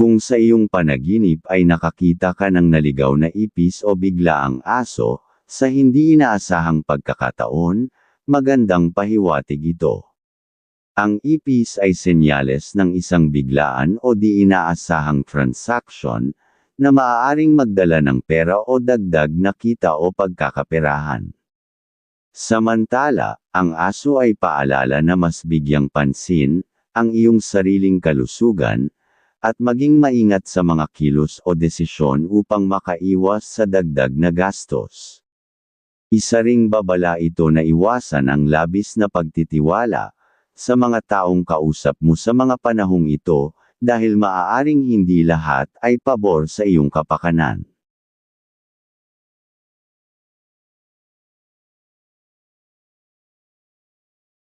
Kung sa iyong panaginip ay nakakita ka ng naligaw na ipis o biglaang aso, sa hindi inaasahang pagkakataon, magandang pahiwatig ito. Ang ipis ay senyales ng isang biglaan o di inaasahang transaction, na maaaring magdala ng pera o dagdag na kita o pagkakaperahan. Samantala, ang aso ay paalala na mas bigyang pansin, ang iyong sariling kalusugan, at maging maingat sa mga kilos o desisyon upang makaiwas sa dagdag na gastos. Isa ring babala ito na iwasan ang labis na pagtitiwala sa mga taong kausap mo sa mga panahong ito, dahil maaaring hindi lahat ay pabor sa iyong kapakanan.